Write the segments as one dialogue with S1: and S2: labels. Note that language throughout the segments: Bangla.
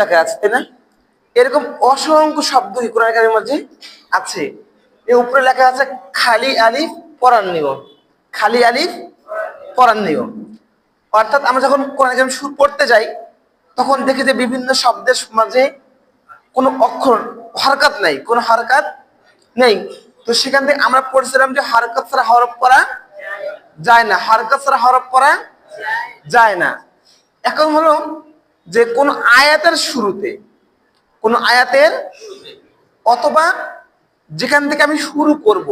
S1: লেখা আছে, তাই না? এরকম অসংখ্য শব্দ কোরআন মধ্যে আছে। এর উপরে লেখা আছে, খালি আলিফ নিয়ম খালি আলিফ নিয়ম অর্থাৎ আমরা যখন কোরআন কারিম শুরু পড়তে যাই, তখন দেখি যে বিভিন্ন শব্দের মাঝে কোনো অক্ষর, হরকাত নাই, কোনো হরকাত নেই। তো সেখান থেকে আমরা পড়ছিলাম যে হরকত ছাড়া হরফ পড়া যায় না, হরকত ছাড়া হরফ পড়া যায় না। এখন হলো যে কোন আয়াতের শুরুতে, কোন আয়াতের অথবা যেখান থেকে আমি শুরু করব,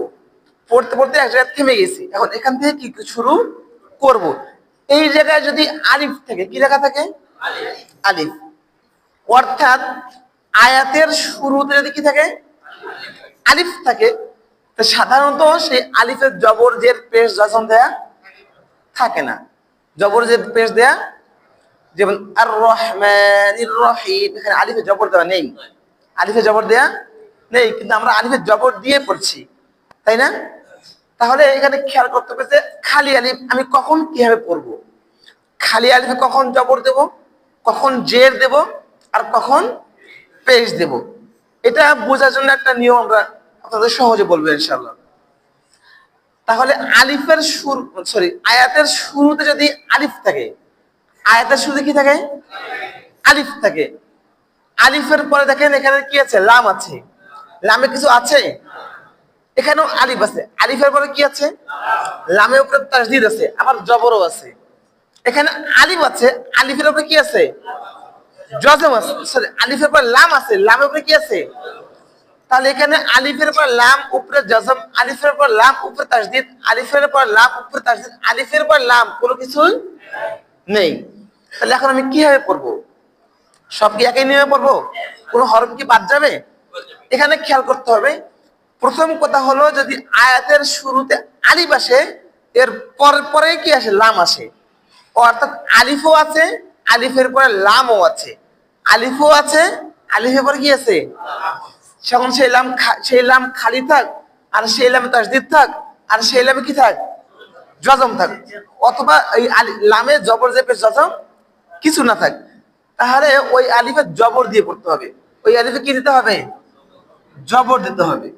S1: পড়তে পড়তে এক জায়গায় থেমে গেছি, এখন এখান থেকে কি শুরু করব? এই জায়গায় যদি আলিফ থাকে, কি লেখা থাকে? আলিফ। অর্থাৎ আয়াতের শুরুতে যদি কি থাকে? আলিফ থাকে। তো সাধারণত সেই আলিফের জবর পেশ যখন দেয়া থাকে না। জবর পেশ দেয়া যেমন আর রহমান রহিম। এখানে আলিফে জবর দেওয়া নেই। আলিফে জবর দেয়া নেই, কিন্তু আমরা আলিফে জবর দিয়ে পড়ছি। তাই না? তাহলে এখানে খেয়াল করতে হবে যে খালি আলিফ আমি কখন কীভাবে পড়ব? খালি আলিফে কখন জবর দেব? কখন জের দেব? আর কখন পেশ দেব? এটা বোঝার জন্য একটা নিয়ম আমরা আপনাদের সহজে বলব ইনশাল্লাহ তাহলে আলিফের সুর সরি আয়াতের শুরুতে যদি আলিফ থাকে আয়াতের শুরুতে কি থাকে? আলিফ থাকে। আলিফের পরে দেখেন এখানে কি আছে? লাম আছে। লামে কিছু আছে? এখানেও আলিফ আছে। আলিফের পরে কি আছে? লামের উপরে তাসদিদ আছে, আবার জবরও আছে। এখানে আলিফ আছে, আলিফের উপরে কি আছে? জজম আছে। সরি, আলিফের পর লাম আছে, লামের উপরে কি আছে? তাহলে এখানে আলিফের পর লাম, উপরে জজম, আলিফের পর লাম, উপরে তাসদিদ, আলিফের পর লাম, উপরে তাসদিদ, আলিফের পর লাম, কোনো কিছু নেই। তাহলে এখন আমি কীভাবে পড়ব? সব কি একই নিয়মে পড়ব? কোনো হরফ কি বাদ যাবে? এখানে খেয়াল করতে হবে। প্রথম কথা হলো, যদি আয়াতের শুরুতে আলিফ আসে, এর পরে পরে কি আসে? লাম আসে। অর্থাৎ আলিফও আছে, আলিফের পরে লামও আছে। আলিফও আছে, আলিফের পরে কি আছে? তখন সেই লাম সেই লাম খালি থাক, আর সেই লামে তাসদিদ থাক, আর সেই লামে কি থাক? জজম থাক। অথবা এই লামে জবর জেপে জজম কিছু না থাক, তাহলে ওই আলিফে জবর দিয়ে পড়তে হবে। ওই আলিফে কি দিতে হবে? জবর দিতে হবে।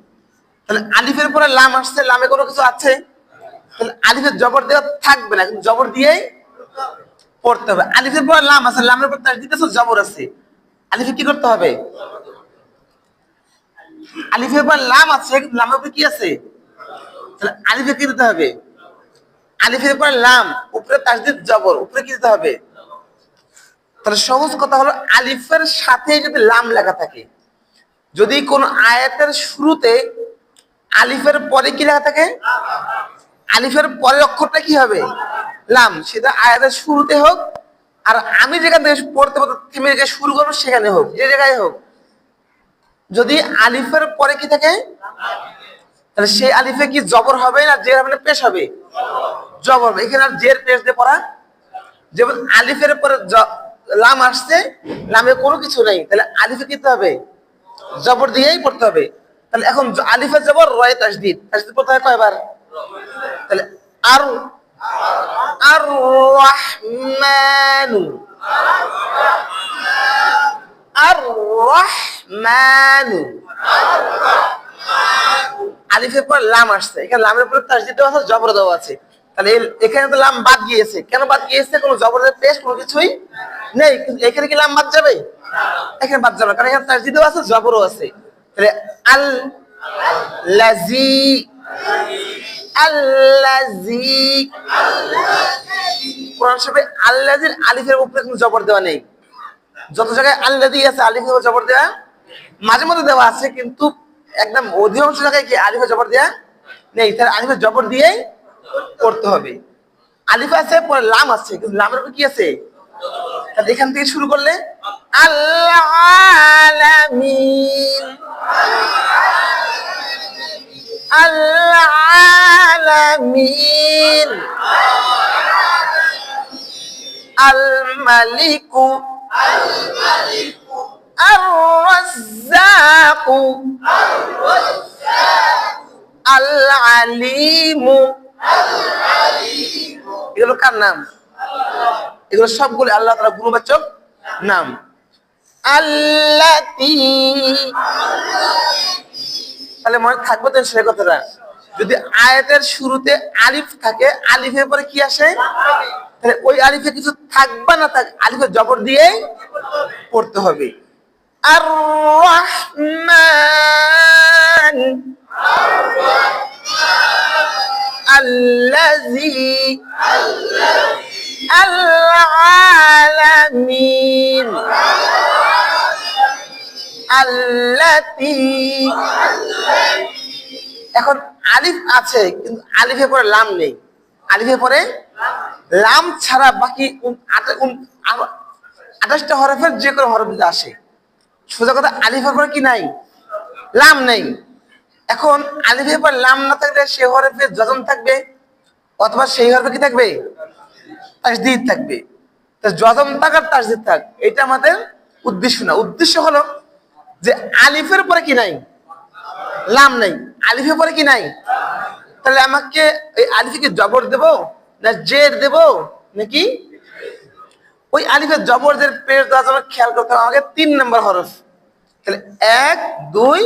S1: তাহলে আলিফের পরে লাম আসছে, লামে কোনো কিছু আছে? তাহলে আলিফের জবর দেওয়া থাকবে না, কিন্তু জবর দিয়েই পড়তে হবে। আলিফের পরে লাম আছে, লামের পর তার দিতেছে, জবর আছে। আলিফে কি করতে হবে? আলিফের পর লাম আছে লামের উপরে কি আছে? তাহলে আলিফে কি দিতে হবে? আলিফের পর লাম, উপরে তাস তাসদিদ জবর, উপরে কি দিতে হবে? তাহলে সহজ কথা হলো আলিফের সাথে যদি লাম লেখা থাকে, যদি কোন আয়াতের শুরুতে আলিফের পরে কি লেখা থাকে? আলিফের পরের অক্ষরটা কি হবে? লাম। সেটা আয়াতের শুরুতে হোক, আর আমি যেখান থেকে পড়তে থেমে রেখে শুরু করব সেখানে হোক, যে জায়গায় হোক। যদি আলিফের পরে কি থাকে? তাহলে সেই আলিফে কি জবর হবে না জের হবে না পেশ হবে? জবর হবে। এখানে আর জের পেশ দিয়ে পড়া। যেমন আলিফের পরে লাম আসছে, লামে কোনো কিছু নেই। তাহলে আলিফে কি দিতে হবে? জবর দিয়েই পড়তে হবে। তাহলে এখন আলিফে জবর, রয় তাসদিদ। তাসদিদ পড়তে হয় কয়বার? তাহলে আর আর রহমানু। আর রহমানু। আলিফের পর লাম আসছে। এখানে লামের পরে আছে, জবর দেওয়া আছে। তাহলে এখানে তো লাম বাদ গিয়েছে। কেন বাদ গিয়েছে? কোনো জবরের পেশ কোনো কিছুই নেই। কিন্তু এখানে কি লাম বাদ যাবে? এখানে বাদ যাবে কারণ এখানে দেওয়া আছে, জবরও আছে। তাহলে আল লাজি আল্লাজি কোরআন শরীফে আল্লাজির আলিফের উপরে কোনো জবর দেওয়া নেই। যত জায়গায় আল্লাদি আছে, আলিফের উপর জবর দেওয়া মাঝে মধ্যে দেওয়া আছে, কিন্তু একদম অধিকাংশ জায়গায় কি আলিফে জবর দেওয়া নেই। তাহলে আলিফে জবর দিয়েই করতে হবে। আলিফ আছে, পরে লাম আছে, কিন্তু লামের উপর কি আছে? তাহলে এখান থেকে শুরু করলে আল্লাহ আলামিন আল্লাহ আলামিন আল মালিকু আর রাজ্জাকু আল আলিমু এগুলো কার নাম? এগুলো সবগুলো আল্লাহ গুণবাচক নাম। তাহলে মনে থাকবে তো সে কথাটা। যদি আয়াতের শুরুতে আলিফ থাকে, আলিফের পরে কি আসে? তাহলে ওই আলিফে কিছু থাকবে না থাক আলিফে জবর দিয়ে পড়তে হবে। আর এখন আলিফ আছে, কিন্তু আলিফে পরে লাম নেই। আলিফে পরে লাম ছাড়া বাকি আঠাশটা হরফের যে কোনো হরফ যদি আসে। সোজা কথা, আলিফের পরে কি নাই? লাম নেই। এখন আলিফের পর লাম না থাকলে সে হরফে যজন থাকবে, অথবা সেই হরফে কি থাকবে? তাসদিদ থাকবে। যজন থাক আর তাসদিদ থাক, এটা আমাদের উদ্দেশ্য না। উদ্দেশ্য হলো যে আলিফের পরে কি নাই? লাম নাই। আলিফের পরে কি নাই? তাহলে আমাকে এই আলিফকে জবর দেব না জের দেব নাকি? ওই আলিফের জবরদের পেশ দেওয়ার জন্য খেয়াল করতে হবে আমাকে তিন নম্বর হরফ। তাহলে এক, দুই,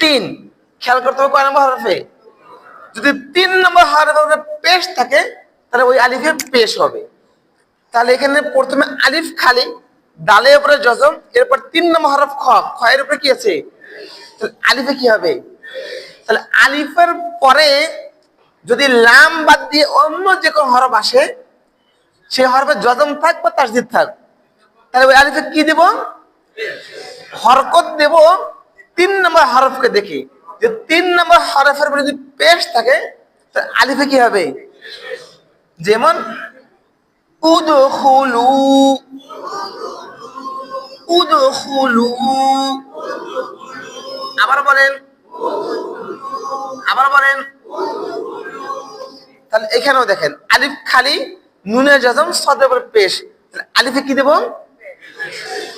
S1: তিন। খেয়াল করতে হবে কয় নম্বর হরফে? যদি তিন নম্বর হরফে পেশ থাকে, তাহলে ওই আলিফে পেশ হবে। তাহলে এখানে প্রথমে আলিফ খালি, ডালের উপরে জজম, এরপর তিন নম্বর হরফ খ। খয়ের উপরে কি আছে? আলিফে কি হবে? তাহলে আলিফের পরে যদি লাম বাদ দিয়ে অন্য যে কোনো হরফ আসে, সেই হরফে জজম থাক বা তাসদিদ থাক তাহলে ওই আলিফে কি দেব? হরকত দেব, তিন নম্বর হরফকে দেখে। যে তিন নম্বর হরফের উপরে যদি পেশ থাকে, তাহলে আলিফে কি হবে? যেমন, উদখুলু উদখুলু। আবার বলেন আবার বলেন। তাহলে এখানেও দেখেন, আলিফ খালি নুনের জজম সদের পেশ। আলিফে কি দেব?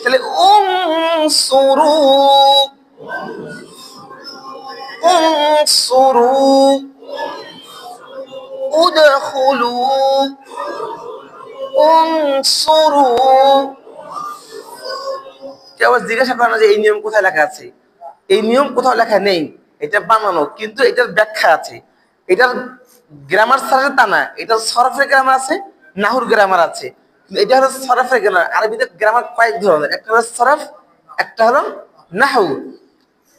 S1: তাহলে উম সুরু উম সুরু উদখুলু সুরু জিজ্ঞাসা করে না যে এই নিয়ম কোথায় লেখা আছে? এই নিয়ম কোথাও লেখা নেই। এটা বানানো, কিন্তু এটার ব্যাখ্যা আছে। এটার গ্রামার সাথে তা না এটা সরফের গ্রামার আছে, নাহুর গ্রামার আছে। এটা হলো সরফের গ্রামার আরবিতে গ্রামার কয়েক ধরনের, একটা হলো সরফ, একটা হলো নাহু।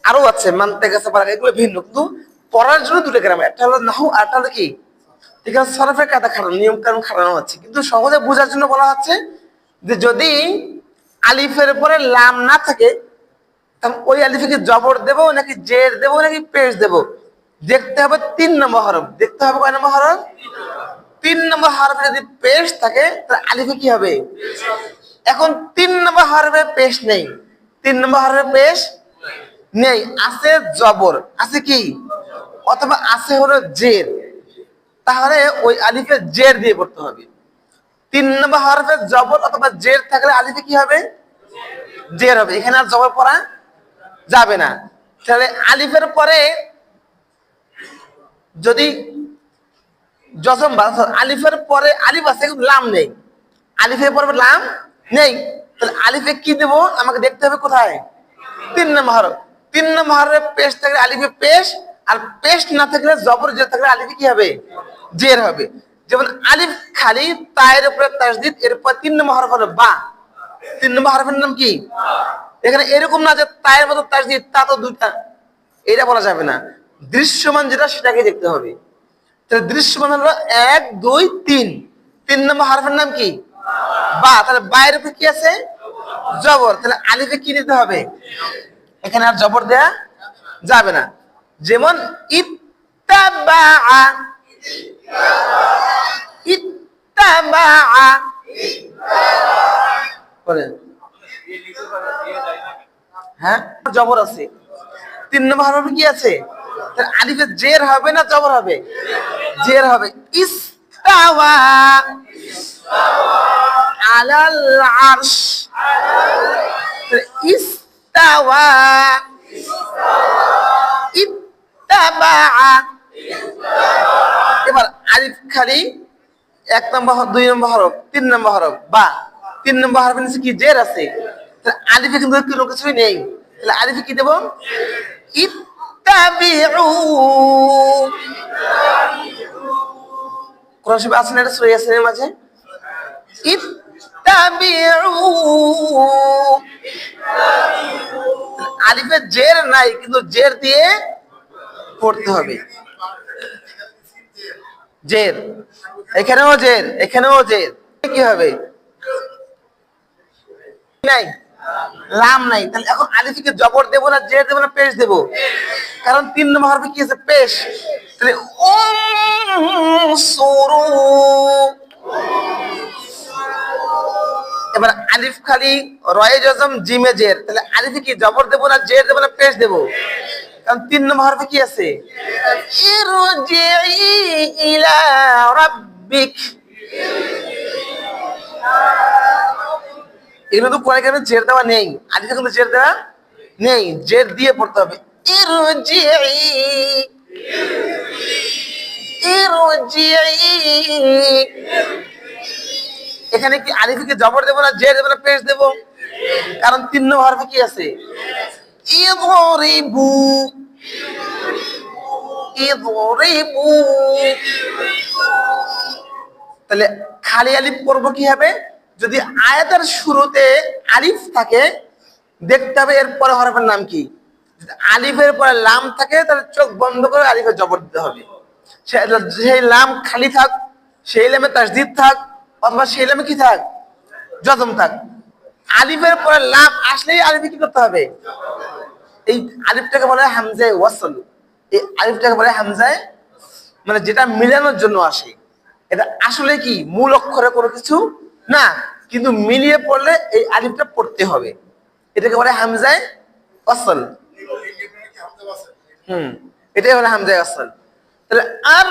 S1: আরও আছে, মানতে গেছে পারা এগুলো ভিন্ন, কিন্তু পড়ার জন্য দুটো গ্রামার একটা হলো নাহু আর একটা হলো কি? এখানে সরফের কাদা খাটানো, নিয়ম কানুন খাটানো হচ্ছে। কিন্তু সহজে বোঝার জন্য বলা হচ্ছে যে যদি আলিফের পরে লাম না থাকে ওই আলিফকে জবর দেবো নাকি জের দেবো নাকি পেশ দেবো? দেখতে হবে তিন নম্বর হরফ। দেখতে হবে কয় নম্বর হরফ? তিন নম্বর হরফে যদি পেশ থাকে, তাহলে আলিফে কি হবে? এখন তিন নম্বর হরফে পেশ নেই। তিন নম্বর হরফে পেশ নেই। আছে জবর। আছে কি? অথবা আছে হলো জের। তাহলে ওই আলিফে জের দিয়ে পড়তে হবে। তিন নম্বর হরফে জবর অথবা জের থাকলে আলিফে কি হবে? জের হবে। এখানে আর জবর পড়া যাবে না। তাহলে আলিফের পরে যদি জজম বা আলিফের পরে আলিফ আছে লাম নেই। আলিফের পরে লাম নেই। তাহলে আলিফে কি দেব? আমাকে দেখতে হবে কোথায়? তিন নম্বর তিন নম্বর হরফে পেশ থাকলে আলিফে পেশ, আর পেশ না থাকলে জবর জের থাকলে আলিফে কি হবে? জের হবে। যেমন আলিফ খালি, তায়ের উপরে তাসদিদ, এরপর তিন নম্বর হরফ হলো বা। তিন নম্বর হরফের নাম কি? এখানে এরকম না যে তায়ের মতো তাসদিদ তা তো দুইটা, এটা বলা যাবে না। দৃশ্যমান যেটা সেটাকে দেখতে হবে। তাহলে দৃশ্যমান হলো এক, দুই, তিন। তিন নম্বর হারফের নাম কি? বা। তাহলে উপরে কি আছে? জবর। তাহলে আলিফে কি দিতে হবে? এখানে আর জবর দেয়া যাবে না। যেমন ইত্তাবা ইত্তাবা হ্যাঁ? জবর আছে। তিন নম্বর হরফে কি আছে? তাহলে আলিফে জের হবে না জবর হবে? জের হবে। ইস্তাওয়া। আলাল আরশ। ইস্তাওয়া। ইত্তাবা। এবার আলিফ খালি এক নম্বর হরফ, দুই নম্বর হরফ তিন নম্বর হরফ বা। তিন নম্বর হরফের নিচে কি জের আছে? তাহলে আলিফে কিন্তু কোনো কিছুই নেই। তাহলে আলিফে কি দেবো? আলিফে জের নাই, কিন্তু জের দিয়ে পড়তে হবে। জের। এখানেও জের এখানেও জের। কি হবে? নাই। লাম নাই। তাহলে এখন জবর দেবো না জের দেবো না, পেশ দেবো? কারণ তিন নম্বর হরফে কি আছে? পেশ। তাহলে, উম, সুরু। এবার আলিফ খালি রয়ে জজম, জিমে জের। তাহলে আলিফে কি জবর দেবো না, জের দেবো না, পেশ দেবো? কারণ তিন নম্বর হরফে কি আছে? ইরজিই ইলা রাব্বিক। এগুলো তো কোরআন কারিমে জের দেওয়া নেই? আলিফে কিন্তু জের দেওয়া নেই। জের দিয়ে পড়তে হবে। এখানে কি আলিফকে জবর দেবো না জের দেবো না পেশ দেবো? কারণ তিন নম্বর কি আছে? তাহলে খালি আলিফ পড়ব কি হবে? যদি আয়াতের শুরুতে আলিফ থাকে, দেখতে হবে এর পরে হরফের নাম কি। যদি আলিফের পরে লাম থাকে, তাহলে চোখ বন্ধ করে আলিফের জবর দিতে হবে। সেই লাম খালি থাক, সেই লামে তাসদিদ থাক, অথবা সেই লামে কি থাক? জজম থাক। আলিফের পরে লাম আসলেই আলিফে কি করতে হবে? এই আলিফটাকে বলে হামজায় ওয়াসল। এই আলিফটাকে বলে হামজায় মানে যেটা মিলানোর জন্য আসে। এটা আসলে কি? মূল অক্ষরে কোনো কিছু না, কিন্তু মিলিয়ে পড়লে এই আলিফটা পড়তে হবে। এটাকে বলে হামজায় অসল। হুম এটাই বলে হামজায় অসল। তাহলে আর